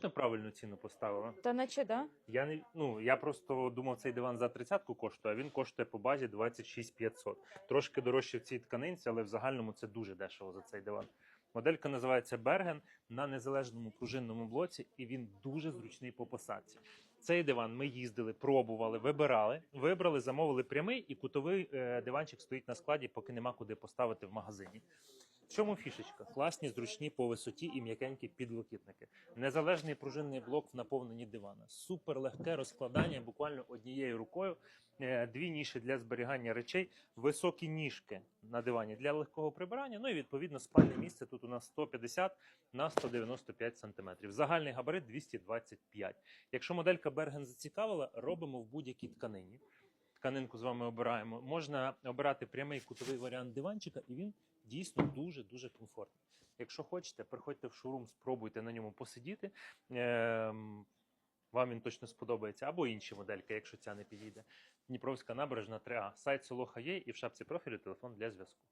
точно правильну ціну поставила? Та наче, да? Я не ну я просто думав, цей диван за тридцятку коштує, а він коштує по базі 26 500. Трошки дорожче в цій тканинці, але в загальному це дуже дешево за цей диван. Моделька називається Берген на незалежному пружинному блоці, і він дуже зручний по посадці. Цей диван ми їздили, пробували, вибирали, вибрали, замовили прямий і кутовий е, диванчик стоїть на складі, поки нема куди поставити в магазині. В чому фішечка? Класні, зручні по висоті і м'якенькі підлокітники. Незалежний пружинний блок в наповненні дивана. Супер легке розкладання буквально однією рукою. Е, Дві ніші для зберігання речей, високі ніжки на дивані для легкого прибирання. Ну і відповідно спальне місце тут у нас 150 на 195 см. Загальний габарит 225. Якщо моделька Берген зацікавила, робимо в будь-якій тканині. Тканинку з вами обираємо. Можна обирати прямий кутовий варіант диванчика, і він дійсно дуже дуже комфортний. Якщо хочете, приходьте в шоурум, спробуйте на ньому посидіти. Вам він точно сподобається, або інші модельки, якщо ця не підійде. Дніпровська набережна 3А. Сайт Солоха є і в шапці профілю телефон для зв'язку.